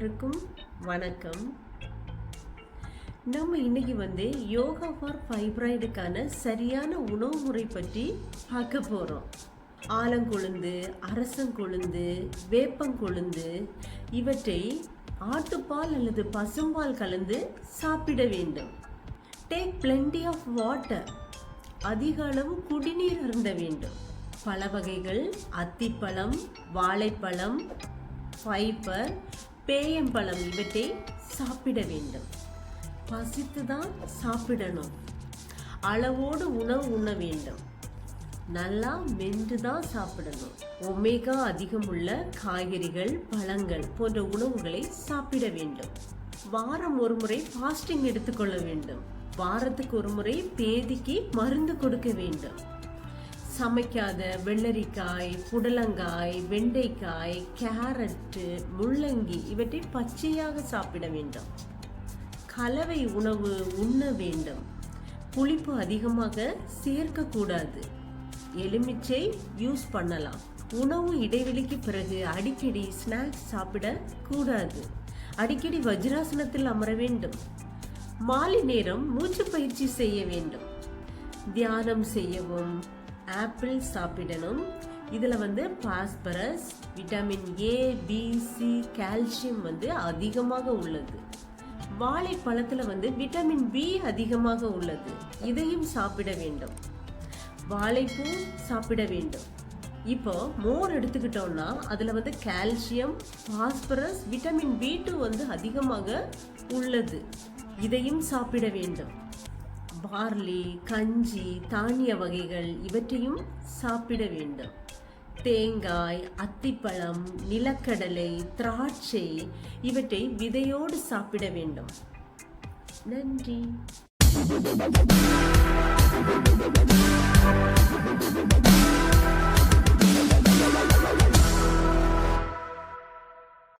அனைவருக்கும் வணக்கம். நம்ம இன்னைக்கு வந்து யோகா ஃபார் ஃபைப்ராய்டுக்கான சரியான உணவு முறை பற்றி பார்க்க போகிறோம் ஆலங்கொழுந்து அரசங்கொழுந்து வேப்பங்கொழுந்து இவற்றை ஆட்டுப்பால் அல்லது பசும்பால் கலந்து சாப்பிட வேண்டும். டேக் பிளென்டி ஆஃப் வாட்டர் அதிக அளவு குடிநீர் அருந்த வேண்டும். பல வகைகள் அத்திப்பழம் வாழைப்பழம் ஃபைபர் பேயம்பழம் இவற்றை சாப்பிட வேண்டும். பசித்து தான் சாப்பிடணும். அளவோடு உணவு உண்ண வேண்டும். நல்லா மென்று தான் சாப்பிடணும். ஒமேகா அதிகமுள்ள காய்கறிகள் பழங்கள் போன்ற உணவுகளை சாப்பிட வேண்டும். வாரம் ஒரு முறை ஃபாஸ்டிங் எடுத்துக்கொள்ள வேண்டும். வாரத்துக்கு ஒரு முறை பேதிக்கு மருந்து கொடுக்க வேண்டும். சமைக்காத வெள்ளரிக்காய் புடலங்காய் வெண்டைக்காய் கேரட்டு முள்ளங்கி இவற்றை பச்சையாக சாப்பிட வேண்டும். கலவை உணவு உண்ண வேண்டும். புளிப்பு அதிகமாக சேர்க்கக்கூடாது. எலுமிச்சை யூஸ் பண்ணலாம். உணவு இடைவெளிக்கு பிறகு அடிக்கடி ஸ்நாக்ஸ் சாப்பிட கூடாது அடிக்கடி வஜ்ராசனத்தில் அமர வேண்டும். மாலை நேரம் மூச்சு பயிற்சி செய்ய வேண்டும். தியானம் செய்யவும் ஆப்பிள் சாப்பிடணும். இதில் வந்து phosphorus vitamin A B C calcium வந்து அதிகமாக உள்ளது. வாழைப்பழத்தில் வந்து விட்டமின் பி அதிகமாக உள்ளது. இதையும் சாப்பிட வேண்டும். வாழைப்பூ சாப்பிட வேண்டும். இப்போ மோர் எடுத்துக்கிட்டோம்னா அதில் வந்து calcium phosphorus vitamin B two வந்து அதிகமாக உள்ளது. இதையும் சாப்பிட வேண்டும். பார்லி கஞ்சி தானிய வகைகள் இவற்றையும் சாப்பிட வேண்டும். தேங்காய் அத்திப்பழம் நிலக்கடலை திராட்சை இவற்றை விதையோடு சாப்பிட வேண்டும். நன்றி.